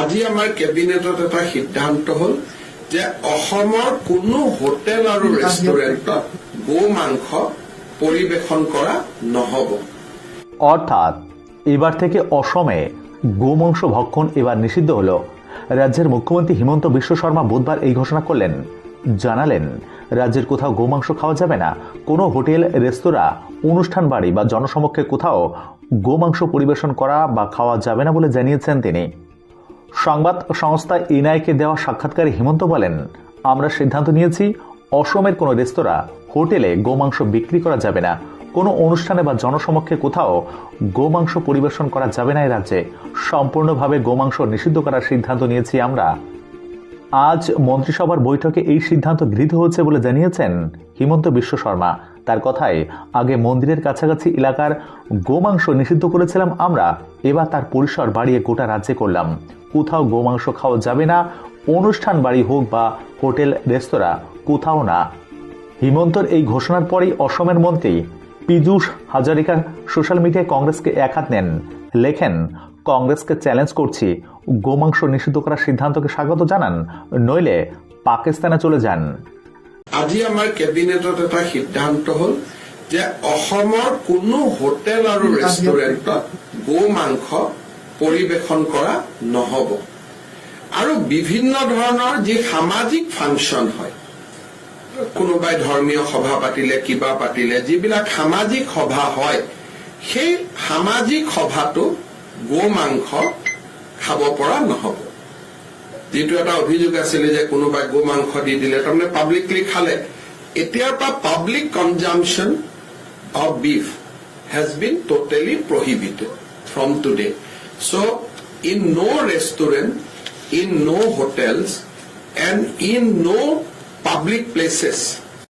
আজি আমাৰ কেবিনেটত এটা সিদ্ধান্ত হ'ল যে অসমৰ কোনো হোটেল আৰু ৰেষ্টুৰেণ্টত গো মাংস পৰিৱেশন কৰা নহ'ব। অর্থাৎ এবার থেকে অসমে গোমাংস ভক্ষণ এবার নিষিদ্ধ হল। রাজ্যের মুখ্যমন্ত্রী হিমন্ত বিশ্ব শর্মা বুধবার এই ঘোষণা করলেন। জানালেন রাজ্যের কোথাও গোমাংস খাওয়া যাবে না। কোনো হোটেল রেস্তোরাঁ অনুষ্ঠান বাড়ি বা জনসমক্ষে কোথাও গোমাংস পরিবেশন করা বা খাওয়া যাবে না বলে জানিয়েছেন তিনি। সংবাদ সংস্থা এনআইকে দেওয়া সাক্ষাৎকারে হিমন্ত বলেন, আমরা সিদ্ধান্ত নিয়েছি, অসমের কোনো রেস্তোরাঁ, হোটেলে গোমাংস বিক্রি করা যাবে না। কোনো অনুষ্ঠানে বা জনসমক্ষে কোথাও গোমাংস পরিবেশন করা যাবে না এ রাজ্যে। সম্পূর্ণভাবে গোমাংস নিষিদ্ধ করার সিদ্ধান্ত নিয়েছি আমরা। আজ মন্ত্রিসভার বৈঠকে এই সিদ্ধান্ত গৃহীত হয়েছে বলে জানিয়েছেন হিমন্ত বিশ্ব শর্মা। তার কথায়, আগে মন্দিরের কাছাকাছি এলাকার গোমাংস নিষিদ্ধ করেছিলাম আমরা, এবার তার পরিসর বাড়িয়ে গোটা রাজ্যে করলাম। কোথাও গোমাংস খাওয়া যাবে না অনুষ্ঠান বাড়ি হোক বা হোটেল রেস্তোরাঁ কোথাও না। হিমন্তর এই ঘোষণার পরেই অসমের মন্ত্রী পীযূষ হাজারিকা সোশ্যাল মিডিয়ায় কংগ্রেসকে একহাত নেন। লেখেন কংগ্রেসকে চ্যালেঞ্জ করছি। গোমাংস নিষিদ্ধ করার সিদ্ধান্তকে স্বাগত জানান। নইলে পাকিস্তানে চলে যান। আজি আমাৰ কেবিনেটত এটা সিদ্ধান্ত হ'ল যে অসমৰ কোনো হোটেল আৰু ৰেষ্টুৰেণ্টত গো মাংস পৰিৱেশন কৰা নহ'ব। আৰু বিভিন্ন ধৰণৰ যি সামাজিক ফাংচন হয়, কোনোবাই ধৰ্মীয় সভা পাতিলে, কিবা পাতিলে, যিবিলাক সামাজিক সভা হয়, সেই সামাজিক সভাটো গো মাংস খাব পৰা নহ'ব। যিটো এটা অভিযোগ আছিলে যে কোনোবাই গো মাংস দি দিলে, তাৰমানে পাব্লিকলি খালে। এতিয়াৰ পৰা public consumption of beef has been totally prohibited from today So in no restaurant, in no hotels, and in no public places,